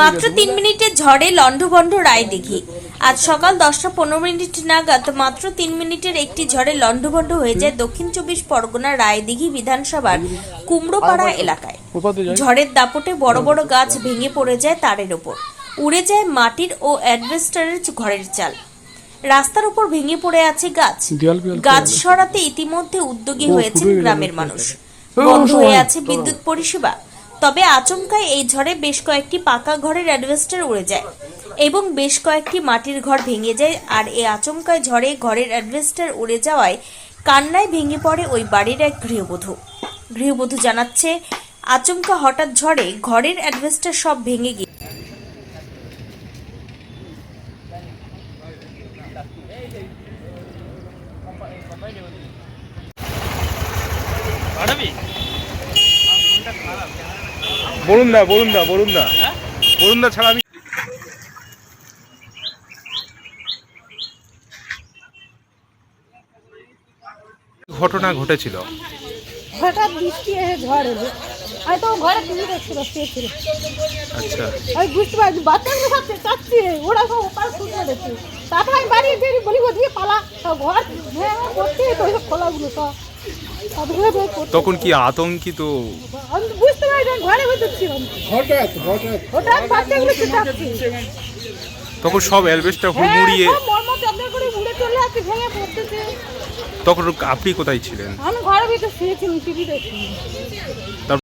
মাত্র তিন মিনিটের ঝড়ে লণ্ডভণ্ড রায় দিঘি আজ সকাল দশটা পনেরো মিনিট নাগাদ মাত্র তিন মিনিটের একটি ঝড়ে লণ্ডভণ্ড হয়ে যায় দক্ষিণ চব্বিশ পরগনা রায়দিঘি বিধানসভার কুমড়োপাড়া এলাকায়। ঝড়ের দাপটে বড় বড় গাছ ভেঙে পড়ে যায় তারের ওপর। উড়ে যায় মাটির ও অ্যাডভেস্টারের ঘরের চাল। রাস্তার উপর ভেঙে পড়ে আছে গাছ। গাছ সরাতে ইতিমধ্যে উদ্যোগী হয়েছেন গ্রামের মানুষ। বন্ধ হয়ে আছে বিদ্যুৎ পরিষেবা। তবে আচমকায় এই ঝড়ে বেশ কয়েকটি পাকা ঘরের অ্যাডভেস্টার উড়ে যায় এবং বেশ কয়েকটি মাটির ঘর ভেঙে যায়। আর এই আচমকায় ঝড়ে ঘরের অ্যাডভেস্টার উড়ে যাওয়ায় কান্নায় ভেঙে পড়ে ওই বাড়ির এক গৃহবধূ। গৃহবধূ জানাচ্ছে, আচমকা হঠাৎ ঝড়ে ঘরের অ্যাডভেস্টার সব ভেঙে গিয়ে বলুন দা বলুন দা বলুন দা বলুন দা ছাড়া আমি ঘটনা ঘটেছিল। হঠাৎ বৃষ্টি এসে ঝড় এলো। আমি তো ঘরে টিভি দেখছিল শুয়েছিল আচ্ছা। আমি বুঝতে পারছি বাচ্চাগুলো সব চেঁচাচ্ছে ওরা সব ওপার শুনে দেখছে তারপর আমি বাড়ি বেরিয়ে বলি ওদিকে পালা ঘর ভেঙে পড়ছে তো ওইসব খোলাগুলো সব। তখন কি আতঙ্কিত? বুঝতে পারি ঘরে ভেতর ছিলাম হঠাৎ হঠাৎ হঠাৎ বাচ্চাগুলো চেঁচাচ্ছে তখন সব অ্যালবেস্টার হ্যাঁ, হুড়মুড়িয়ে সব মর্মর চাদর করে উড়ে চলে আসছে ভেঙে পড়তেছে। তখন আপনি কোথায় ছিলেন? আমি ঘরের ভিতরে শুয়েছিলাম টিভি দেখছি